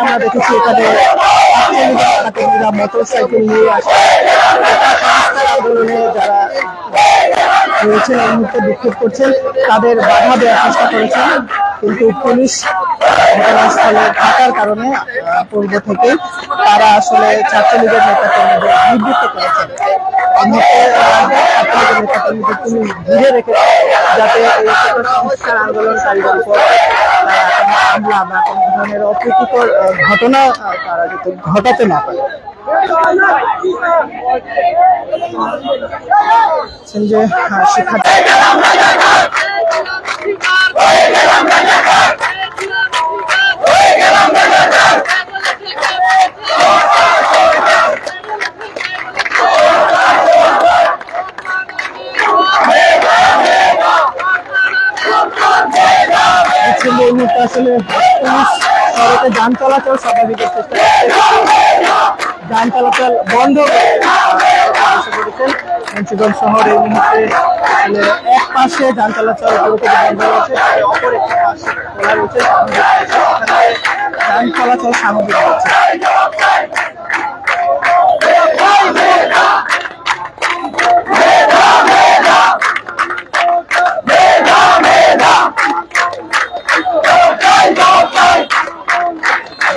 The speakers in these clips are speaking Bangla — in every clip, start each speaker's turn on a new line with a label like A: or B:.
A: আমরা দেখেছি এখানে মোটর সাইকেল নিয়ে আসে আন্দোলনে যারা রয়েছেন এই মুহূর্তে বিক্ষোভ করছেন, তাদের বাধা দেওয়ার চেষ্টা করেছেন। কিন্তু পুলিশ ঘটনাস্থলে থাকার কারণে পূর্ব থেকেই তারা আসলে ছাত্রলীগের নেতা কর্মীদের নিবৃত্ত করেছেন যাতে ঘটনা না শিক্ষার্থী হচ্ছে যে এই মুহূর্তে আসলে সড়কে যান চলাচল স্বাভাবিকের চেষ্টা যান চলাচল বন্ধ। মুন্সিগঞ্জ শহর এই মুহূর্তে আসলে এক পাশে যান চলাচল বন্ধ রয়েছে অপর একটি পাশে খোলা রয়েছে। যান চলাচল স্বাভাবিক রয়েছে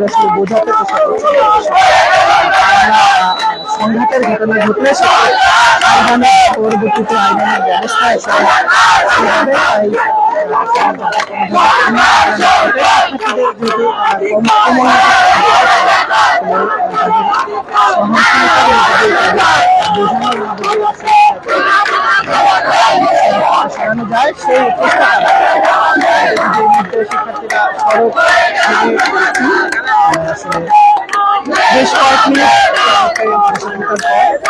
A: আসলে বোঝাতে সংঘাতের ঘটনা ঘটলে পরবর্তীতে আইনের ব্যবস্থা হিসেবে সেভাবে যায় সেই চেষ্টা করা যে মুহূর্তে শিক্ষার্থীরা সড়ক বেশ কয়েক মিনিট পর